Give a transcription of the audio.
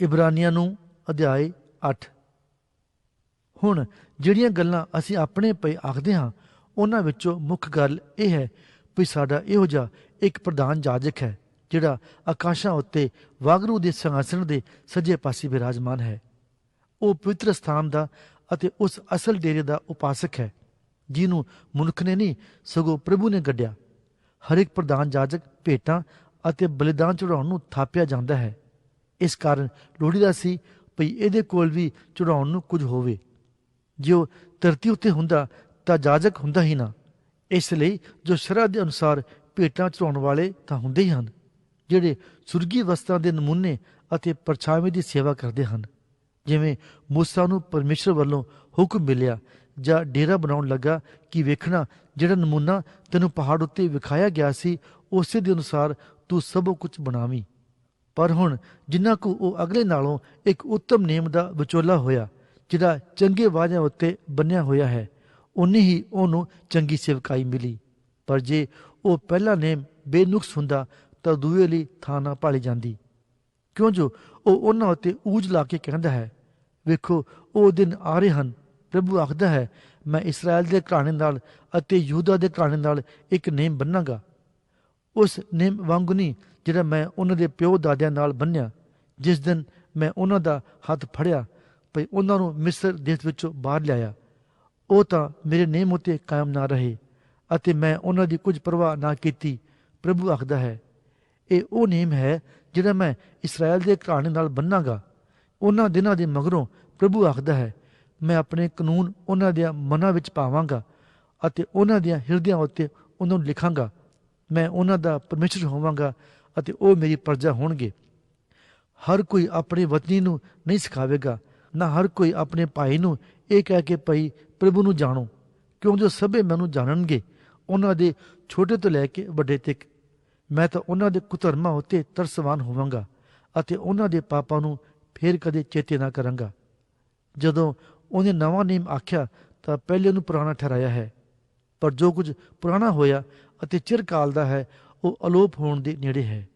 ਇਬਰਾਨੀਆਂ ਨੂੰ ਅਧਿਆਇ 8 ਹੁਣ ਜਿਹੜੀਆਂ ਗੱਲਾਂ ਅਸੀਂ ਆਪਣੇ ਪਈ ਆਖਦੇ ਹਾਂ, ਉਹਨਾਂ ਵਿੱਚੋਂ ਮੁੱਖ ਗੱਲ ਇਹ ਹੈ ਵੀ ਸਾਡਾ ਇਹੋ ਜਿਹਾ ਇੱਕ ਪ੍ਰਧਾਨ ਜਾਜਕ ਹੈ, ਜਿਹੜਾ ਆਕਾਸ਼ਾਂ ਉੱਤੇ ਵਾਗਰੂ ਦੇ ਸਿੰਘਾਸਣ ਦੇ ਸੱਜੇ ਪਾਸੇ ਬਿਰਾਜਮਾਨ ਹੈ। ਉਹ ਪਵਿੱਤਰ ਸਥਾਨ ਦਾ ਅਤੇ ਉਸ ਅਸਲ ਡੇਰੇ ਦਾ ਉਪਾਸਕ ਹੈ, ਜਿਹਨੂੰ ਮਨੁੱਖ ਨੇ ਨਹੀਂ, ਸਗੋਂ ਪ੍ਰਭੂ ਨੇ ਗੱਡਿਆ। ਹਰ ਇੱਕ ਪ੍ਰਧਾਨ ਜਾਜਕ ਭੇਟਾਂ ਅਤੇ ਬਲੀਦਾਨ ਚੜਾਉਣ ਨੂੰ ਥਾਪਿਆ ਜਾਂਦਾ ਹੈ। ਇਸ ਕਾਰਨ ਲੋੜੀਦਾ ਸੀ ਭਈ ਇਹਦੇ ਕੋਲ ਵੀ ਚੜਾਉਣ ਨੂੰ ਕੁਝ ਹੋਵੇ। ਜੇ ਉਹ ਧਰਤੀ ਉੱਤੇ ਹੁੰਦਾ ਤਾਂ ਜਾਜਕ ਹੁੰਦਾ ਹੀ ਨਾ। ਇਸ ਲਈ ਜੋ ਸ਼ਰਅ ਦੇ ਅਨੁਸਾਰ ਭੇਟਾਂ ਚੜਾਉਣ ਵਾਲੇ ਤਾਂ ਹੁੰਦੇ ਹੀ ਹਨ, ਜਿਹੜੇ ਸੁਰਗੀ ਵਸਤਾਂ ਦੇ ਨਮੂਨੇ ਅਤੇ ਪਰਛਾਵੇਂ ਦੀ ਸੇਵਾ ਕਰਦੇ ਹਨ। ਜਿਵੇਂ ਮੂਸਾ ਨੂੰ ਪਰਮੇਸ਼ਰ ਵੱਲੋਂ ਹੁਕਮ ਮਿਲਿਆ ਜਾਂ ਡੇਰਾ ਬਣਾਉਣ ਲੱਗਾ ਕਿ ਵੇਖਣਾ ਜਿਹੜਾ ਨਮੂਨਾ ਤੈਨੂੰ ਪਹਾੜ ਉੱਤੇ ਵਿਖਾਇਆ ਗਿਆ ਸੀ, ਉਸੇ ਦੇ ਅਨੁਸਾਰ ਤੂੰ ਸਭ ਕੁਝ ਬਣਾਵੀਂ। ਪਰ ਹੁਣ ਜਿੰਨਾ ਕੋ ਉਹ ਅਗਲੇ ਨਾਲੋਂ ਇੱਕ ਉੱਤਮ ਨੇਮ ਦਾ ਵਿਚੋਲਾ ਹੋਇਆ ਜਿਹੜਾ ਚੰਗੇ ਵਾਅਦਿਆਂ ਉੱਤੇ ਬੰਨਿਆ ਹੋਇਆ ਹੈ ਉਨੀ ਹੀ ਉਹਨੂੰ ਚੰਗੀ ਸੇਵਕਾਈ ਮਿਲੀ। ਪਰ ਜੇ ਉਹ ਪਹਿਲਾ ਨੇਮ ਬੇਨੁਕਸ ਹੁੰਦਾ, ਤਾਂ ਦੂਏ ਲਈ ਥਾਂ ਨਾ ਭਾਲੀ ਜਾਂਦੀ। ਕਿਉਂ ਜੋ ਉਹ ਉਹਨਾਂ ਉੱਤੇ ਊਜ ਲਾ ਕੇ ਕਹਿੰਦਾ ਹੈ, ਵੇਖੋ, ਉਹ ਦਿਨ ਆ ਰਹੇ ਹਨ। ਪ੍ਰਭੂ ਆਖਦਾ ਹੈ, ਮੈਂ ਇਸਰਾਇਲ ਦੇ ਘਰਾਣੇ ਨਾਲ ਅਤੇ ਯਹੂਦਾ ਦੇ ਘਰਾਣੇ ਨਾਲ ਇੱਕ ਨੇਮ ਬੰਨਾਂਗਾ। ਉਸ ਨੇਮ ਵਾਂਗੂ ਨਹੀਂ ਜਿਹੜਾ ਮੈਂ ਉਹਨਾਂ ਦੇ ਪਿਓ ਦਾਦਿਆਂ ਨਾਲ ਬੰਨਿਆ, ਜਿਸ ਦਿਨ ਮੈਂ ਉਹਨਾਂ ਦਾ ਹੱਥ ਫੜਿਆ, ਭਈ ਉਹਨਾਂ ਨੂੰ ਮਿਸਰ ਦੇਸ਼ ਵਿੱਚੋਂ ਬਾਹਰ ਲਿਆਇਆ। ਉਹ ਤਾਂ ਮੇਰੇ ਨੇਮ ਉਤੇ ਕਾਇਮ ਨਾ ਰਹੇ ਅਤੇ ਮੈਂ ਉਹਨਾਂ ਦੀ ਕੁਝ ਪਰਵਾਹ ਨਾ ਕੀਤੀ, ਪ੍ਰਭੂ ਆਖਦਾ ਹੈ। ਇਹ ਉਹ ਨੇਮ ਹੈ ਜਿਹੜਾ ਮੈਂ ਇਸਰਾਇਲ ਦੇ ਘਰਾਣੇ ਨਾਲ ਬੰਨਾਂਗਾ। ਉਹਨਾਂ ਦਿਨਾਂ ਦੇ ਮਗਰੋਂ ਪ੍ਰਭੂ ਆਖਦਾ ਹੈ, ਮੈਂ ਆਪਣੇ ਕਾਨੂੰਨ ਉਹਨਾਂ ਦੇ ਮਨਾਂ ਵਿੱਚ ਪਾਵਾਂਗਾ ਅਤੇ ਉਹਨਾਂ ਦੀਆਂ ਹਿਰਦਿਆਂ ਉੱਤੇ ਉਹਨਾਂ ਨੂੰ ਲਿਖਾਂਗਾ। ਮੈਂ ਉਹਨਾਂ ਦਾ ਪਰਮੇਸ਼ਰ ਹੋਵਾਂਗਾ ਅਤੇ ਉਹ ਮੇਰੀ ਪਰਜਾ ਹੋਣਗੇ। ਹਰ ਕੋਈ ਆਪਣੇ ਵਤਨੀ ਨੂੰ ਨਹੀਂ ਸਿਖਾਵੇਗਾ, ਨਾ ਹਰ ਕੋਈ ਆਪਣੇ ਭਾਈ ਨੂੰ ਇਹ ਕਹਿ ਕੇ ਭਈ, ਪ੍ਰਭੂ ਨੂੰ ਜਾਣੋ, ਕਿਉਂ ਜੋ ਸਭੇ ਮੈਨੂੰ ਜਾਣਨਗੇ, ਉਹਨਾਂ ਦੇ ਛੋਟੇ ਤੋਂ ਲੈ ਕੇ ਵੱਡੇ ਤੱਕ। ਮੈਂ ਤਾਂ ਉਹਨਾਂ ਦੇ ਕੁਧਰਮਾਂ ਉੱਤੇ ਤਰਸਵਾਨ ਹੋਵਾਂਗਾ ਅਤੇ ਉਹਨਾਂ ਦੇ ਪਾਪਾਂ ਨੂੰ ਫੇਰ ਕਦੇ ਚੇਤੇ ਨਾ ਕਰਾਂਗਾ। ਜਦੋਂ ਉਹਨੇ ਨਵਾਂ ਨੇਮ ਆਖਿਆ ਤਾਂ ਪਹਿਲੇ ਨੂੰ ਪੁਰਾਣਾ ਠਹਿਰਾਇਆ ਹੈ। ਪਰ ਜੋ ਕੁਝ ਪੁਰਾਣਾ ਹੋਇਆ ਅਤੇ ਚਿਰਕਾਲ ਦਾ ਹੈ ਉਹ ਅਲੋਪ ਹੋਣ ਦੇ ਨੇੜੇ ਹੈ।